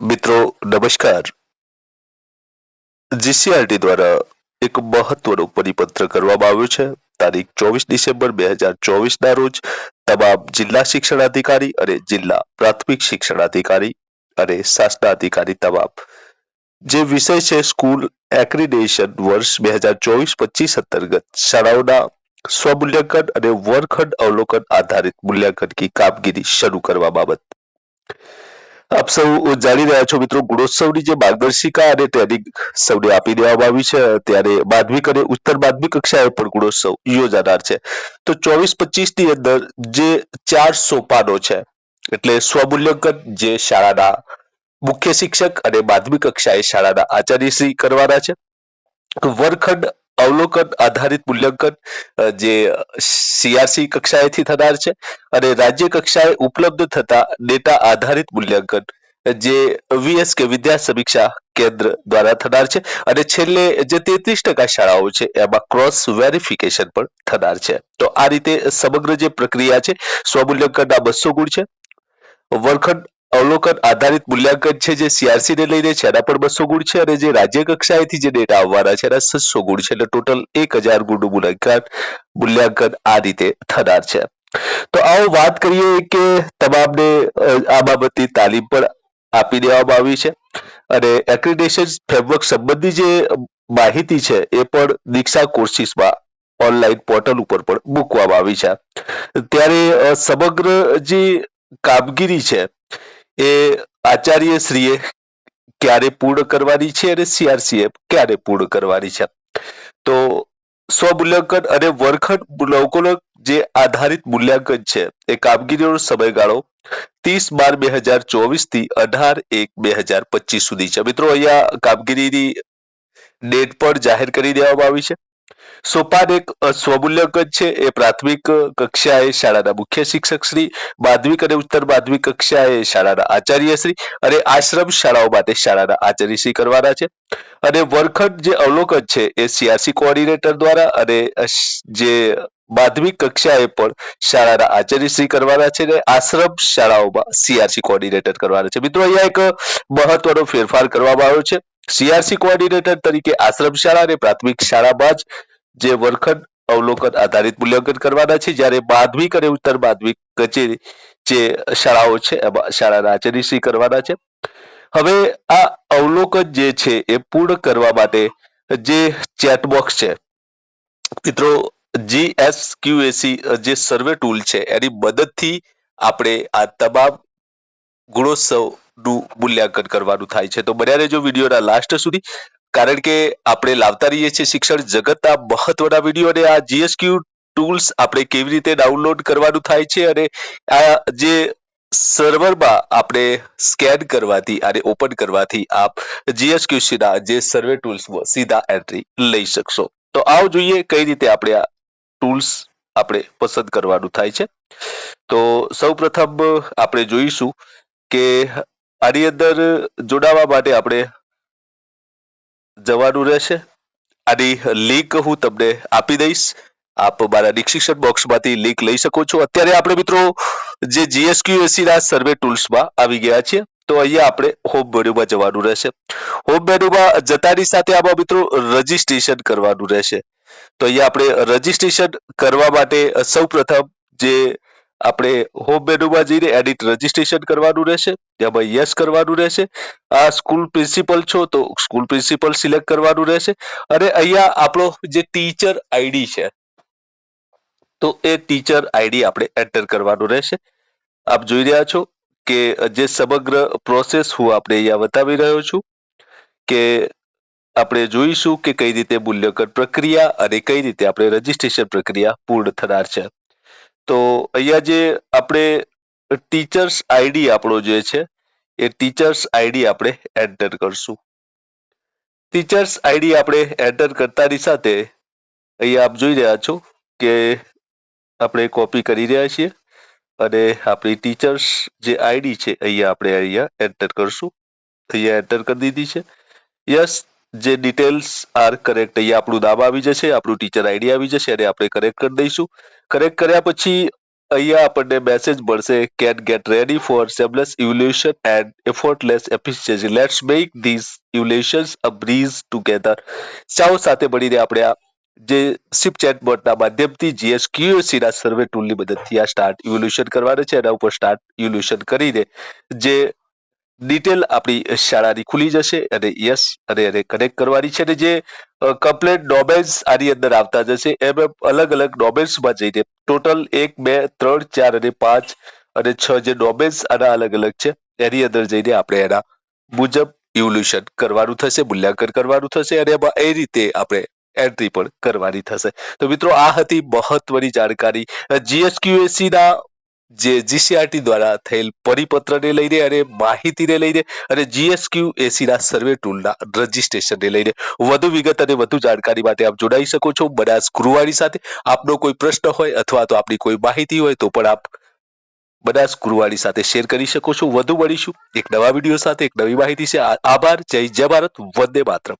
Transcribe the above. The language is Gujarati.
મિત્રો, નમસ્કાર. જીસીઆરટી દ્વારા એક મહત્વનો પરિપત્ર કરવામાં આવ્યો છે. તારીખ ચોવીસ ડિસેમ્બર બે હજાર ચોવીસ ના રોજ તમામ જિલ્લા શિક્ષણાધિકારી અને જિલ્લા પ્રાથમિક શિક્ષણાધિકારી અને શાસનાધિકારી તમામ, જે વિષય છે સ્કૂલ એક્રિડેશન વર્ષ બે હજાર ચોવીસ પચીસ અંતર્ગત શાળાઓના સ્વમૂલ્યાંકન અને વર્ગખંડ અવલોકન આધારિત મૂલ્યાંકનની કામગીરી શરૂ કરવા બાબત. આપ સૌ જાણી રહ્યા છો મિત્રો, ગુણોત્સવની જે માર્ગદર્શિકા અને ટ્રેનિંગ સૌને આપી દેવામાં આવી છે. ત્યારે માધ્યમિક અને ઉત્તર માધ્યમિક કક્ષાએ પણ ગુણોત્સવ યોજાનાર છે. તો ચોવીસ પચીસની અંદર જે ચાર સોપાનો છે, એટલે સ્વમૂલ્યાંકન જે શાળાના મુખ્ય શિક્ષક અને માધ્યમિક કક્ષાએ શાળાના આચાર્યશ્રી કરવાના છે. વર્ગખંડ અવલોકન, આધારિત મૂલ્યાંકન જે સીઆરસી કક્ષાએથી થનાર છે અને રાજ્ય કક્ષાએ ઉપલબ્ધ થતા ડેટા આધારિત મૂલ્યાંકન, જે વીએસ કે વિદ્યા સમીક્ષા કેન્દ્ર દ્વારા થનાર છે અને છેલ્લે જે તેત્રીસ ટકા શાળાઓ છે એમાં ક્રોસ વેરિફિકેશન પણ થનાર છે. તો આ રીતે સમગ્ર જે પ્રક્રિયા છે સ્વમૂલ્યાંકનના બસો ગુણ છે. વર્ગખંડ અવલોકન આધારિત મૂલ્યાંકન છે જે સીઆરસી ને લઈને છે, એના પણ બસો ગુણ છે અને જે રાજ્ય કક્ષાએથી જે ડેટા આવવાના છે, એના છસો ગુણ છે. એટલે ટોટલ એક હજાર ગુણનું મૂલ્યાંકન મૂલ્યાંકન આ રીતે થનાર છે. તો આવો વાત કરીએ કે તમામને આ બાબતની તાલીમ પણ આપી દેવામાં આવી છે અને એક્રિડેશન ફ્રેમવર્ક સંબંધી જે માહિતી છે, એ પણ દીક્ષા કોર્સિસમાં ઓનલાઈન પોર્ટલ ઉપર પણ મૂકવામાં આવી છે. ત્યારે સમગ્ર જે કામગીરી છે એ આચાર્ય શ્રીએ ક્યારે પૂર્ણ કરવાની છે અને સીઆરસીએ ક્યારે પૂર્ણ કરવાની છે? તો સ્વમૂલ્યાંકન અને વર્ગખંડ લોકોનો જે આધારિત મૂલ્યાંકન છે એ કામગીરીનો સમયગાળો ત્રીસ બાર બે હજાર ચોવીસથી અઢાર એક બે હજાર પચીસ સુધી છે. મિત્રો, અહીંયા કામગીરીની ડેટ પણ જાહેર કરી દેવામાં આવી છે. સોપાન એક સ્વમૂલ્યાંકન છે. એ પ્રાથમિક કક્ષાએ શાળાના મુખ્ય શિક્ષક શ્રી, માધ્યમિક અને ઉત્તર માધ્યમિક કક્ષાએ શાળાના આચાર્ય શ્રી અને આશ્રમ શાળાઓ માટે શાળાના આચાર્ય શ્રી કરવાના છે. અને વર્ગખંડ જે અવલોકન છે એ સીઆરસી કોઓર્ડિનેટર દ્વારા અને જે માધ્યમિક કક્ષાએ પણ શાળાના આચાર્યશ્રી કરવાના છે અને આશ્રમ શાળાઓમાં સીઆરસી કોઓર્ડિનેટર કરવાના છે. મિત્રો, અહીંયા એક મહત્વનો ફેરફાર કરવામાં આવ્યો છે. સીઆરસી કોઓર્ડિનેટર તરીકે આશ્રમ શાળા અને પ્રાથમિક શાળામાં જ જે વર્ગખંડ અવલોકન આધારિત મૂલ્યાંકન કરવાના છે. જ્યારે માધ્યમિક અને ઉત્તર માધ્યમિક કચેરી જે શાળાઓ છે, એમાં શાળાના આચાર્યશ્રી કરવાના છે. હવે આ અવલોકન જે છે એ પૂર્ણ કરવા માટે જે ચેટબોક્સ છે. મિત્રો જીએસક્યુએસી જે સર્વે ટૂલ છે, એની મદદથી આપણે આ તમામ ગુણોત્સવનું મૂલ્યાંકન કરવાનું થાય છે. તો બન્યા રહેજો વિડીયોના લાસ્ટ સુધી. કારણ કે આપણે લાવતા રહીએ છીએ શિક્ષણ જગતના મહત્વના વીડિયો અને આ જીએસક્યુ ટૂલ્સ આપણે કેવી રીતે ડાઉનલોડ કરવાનું થાય છે અને આ જે સર્વરમાં આપણે સ્કેન કરવાથી અને ઓપન કરવાથી આપ જીએસક્યુસી ના જે સર્વે ટૂલ્સમાં સીધા એન્ટ્રી લઈ શકશો. તો આવ જોઈએ કઈ રીતે આપણે આ ટૂલ્સ આપણે પસંદ કરવાનું થાય છે. તો સૌપ્રથમ આપણે જોઈશું કે આની અંદર જોડાવા માટે આપણે જવાનું રહેશે. આની લિંક હું તમને આપી દઈશ. આપ મારા ડિસ્ક્રિપ્શન બોક્સમાંથી લિંક લઈ શકો છો. અત્યારે આપણે મિત્રો જે જીએસક્યુએસસી ના સર્વે ટૂલ્સમાં આવી ગયા છીએ, તો અહીંયા આપણે હોમ મેન્યુમાં જવાનું રહેશે. હોમ મેન્યુમાં જતાની સાથે આમાં મિત્રો રજીસ્ટ્રેશન કરવાનું રહેશે. તો અહીંયા આપણે રજીસ્ટ્રેશન કરવા માટે સૌપ્રથમ જે આપણે હોમ મેનુમાં જઈને એડિટ રજીસ્ટ્રેશન કરવાનું રહેશે તેમાં યસ કરવાનું રહેશે. આ સ્કૂલ પ્રિન્સિપલ છો તો સ્કૂલ પ્રિન્સિપલ સિલેક્ટ કરવાનું રહેશે. અને અહીંયા આપણો જે ટીચર આઈડી છે, તો એ ટીચર આઈડી આપણે એન્ટર કરવાનું રહેશે. આપ જોઈ રહ્યા છો કે જે સમગ્ર પ્રોસેસ હું આપણે અહીંયા બતાવી રહ્યો છું કે આપણે જોઈશું કે કઈ રીતે મૂલ્યાંકન પ્રક્રિયા અને કઈ રીતે આપણે રજીસ્ટ્રેશન પ્રક્રિયા પૂર્ણ થનાર છે. તો અહીંયા જે આપણે ટીચર્સ આઈડી આપણો જે છે, એ ટીચર્સ આઈડી આપણે એન્ટર કરશું. ટીચર્સ આઈડી આપણે એન્ટર કરતાની સાથે અહીંયા આપ જોઈ રહ્યા છો કે આપણે કોપી કરી રહ્યા છીએ અને આપણી ટીચર્સ જે આઈડી છે, અહીંયા આપણે અહીંયા એન્ટર કરશું. અહીંયા એન્ટર કરી દીધી છે. યસ જે ડિટેલ્સ આર કરેક્ટ અહીંયા આપણું નામ આવી જશે, આપણું ટીચર આઈડી આવી જશે અને આપણે કરેક્ટ કરી દઈશું. કરેક્ટ કર્યા પછી અહીંયા આપણને મેસેજ મળશે can get ready for seamless evolution and effortless efficiency let's make this evolutions a breeze together Chao સાથે મળીને આપણે આ જે સિપ ચેટબોટના માધ્યમથી જીએસક્યુએસસી ના સર્વે ટૂલની મદદથી આ સ્ટાર્ટ ઇવોલ્યુશન કરવાનું છે. એના ઉપર સ્ટાર્ટ ઇવોલ્યુશન કરીને જે ડિટેલ આપણી શાળાની ખુલી જશે અને યસ અને એને કનેક્ટ કરવાની છે અને જે કમ્પ્લેટ ડોમેન્સ આની અંદર આવતા જશે, એમ એમ અલગ અલગ ડોમેન્સમાં જઈને ટોટલ એક, બે, ત્રણ, ચાર અને પાંચ અને છ જે ડોમેન્સ આના અલગ અલગ છે, એની અંદર જઈને આપણે એના મુજબ ઇવોલ્યુશન કરવાનું થશે, મૂલ્યાંકન કરવાનું થશે અને એમાં એ રીતે આપણે એન્ટ્રી પણ કરવાની થશે. તો મિત્રો, આ હતી મહત્વની જાણકારી. જીએસક્યુએસી ના જે જીસીઆરટી દ્વારા થયેલ પરિપત્રને લઈને અને માહિતીને લઈને અને જીએસક્યુએસી ના સર્વે ટૂલના રજીસ્ટ્રેશનને લઈને વધુ વિગત અને વધુ જાણકારી માટે આપ જોડાઈ શકો છો. બનાસ ગુરુવાણી સાથે આપનો કોઈ પ્રશ્ન હોય અથવા તો આપની કોઈ માહિતી હોય તો પણ આપ બનાસ ગુરુવાણી સાથે શેર કરી શકો છો. વધુ મળીશું એક નવા વીડિયો સાથે. એક નવી માહિતી છે. આભાર. જય જય ભારત. વંદે માતરમ.